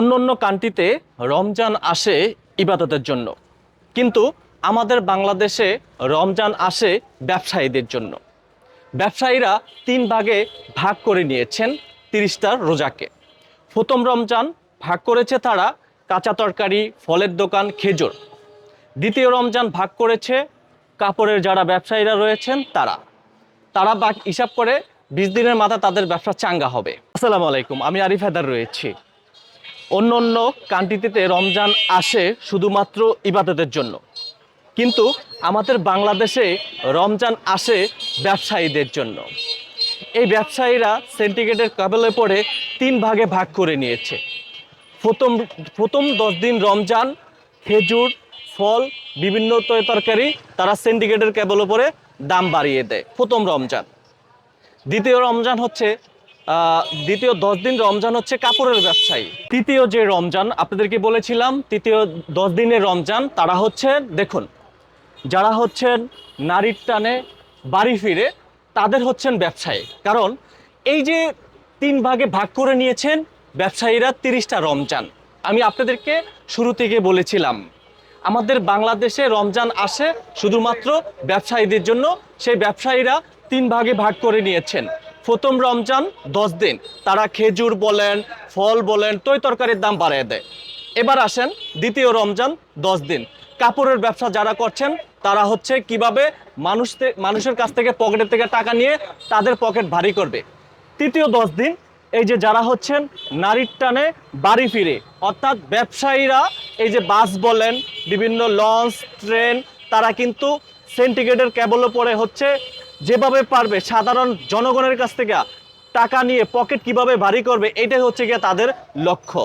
অন্য অন্য কান্ট্রিতে রমজান আসে ইবাদতের জন্য। কিন্তু আমাদের বাংলাদেশে রমজান আসে ব্যবসায়ীদের জন্য। ব্যবসায়ীরা তিন ভাগে ভাগ করে নিয়েছেন তিরিশটার রোজাকে। প্রথম রমজান ভাগ করেছে তারা কাঁচা তরকারি, ফলের দোকান, খেজুর। দ্বিতীয় রমজান ভাগ করেছে কাপড়ের যারা ব্যবসায়ীরা রয়েছেন তারা। তারা বাক হিসাব করে বিশ দিনের মাথা তাদের ব্যবসা চাঙ্গা হবে। আসসালামু আলাইকুম, আমি আরিফ হায়দার রয়েছি। অন্য অন্য কান্ট্রিতে রমজান আসে শুধুমাত্র ইবাদতের জন্য। কিন্তু আমাদের বাংলাদেশে রমজান আসে ব্যবসায়ীদের জন্য। এই ব্যবসায়ীরা সেন্টিগ্রেটের কাবলে পড়ে তিন ভাগে ভাগ করে নিয়েছে। প্রথম প্রথম দশ দিন রমজান, খেজুর, ফল, বিভিন্ন তরকারি তারা সেন্টিগ্রেটের কেবল উপরে দাম বাড়িয়ে দেয় প্রথম রমজান। দ্বিতীয় রমজান হচ্ছে দ্বিতীয় দশ দিন রমজান হচ্ছে কাপড়ের ব্যবসায়ী। তৃতীয় যে রমজান, আপনাদেরকে বলেছিলাম, তৃতীয় দশ দিনের রমজান, তারা হচ্ছে, দেখুন, যারা হচ্ছেন নারীর টানে বাড়ি ফিরে, তাদের হচ্ছেন ব্যবসায়ী। কারণ এই যে তিন ভাগে ভাগ করে নিয়েছেন ব্যবসায়ীরা তিরিশটা রমজান। আমি আপনাদেরকে শুরু থেকে বলেছিলাম, আমাদের বাংলাদেশে রমজান আসে শুধুমাত্র ব্যবসায়ীদের জন্য, সেই ব্যবসায়ীরা তিন ভাগে ভাগ করে নিয়েছেন। প্রথম রমজান দশ দিন। তারা খেজুর বলেন, ফল বলেন, তৈ তরকারির দাম বাড়িয়ে দেয়। এবার আসেন দ্বিতীয় রমজান দশ দিন। কাপড়ের ব্যবসা যারা করছেন, তারা হচ্ছে কীভাবে মানুষ মানুষের কাছ থেকে পকেটের থেকে টাকা নিয়ে তাদের পকেট ভারী করবে। তৃতীয় দশ দিন, এই যে যারা হচ্ছেন, নারীর টানে বাড়ি ফিরে। অর্থাৎ ব্যবসায়ীরা এই যে বাস বলেন, বিভিন্ন লঞ্চ, ট্রেন, তারা কিন্তু সেন্টিগ্রেটের ক্যাবলে পরে হচ্ছে যেভাবে পারবে সাধারণ জনগণের কাছ থেকে টাকা নিয়ে পকেট কীভাবে ভারী করবে, এটাই হচ্ছে গিয়ে তাদের লক্ষ্য।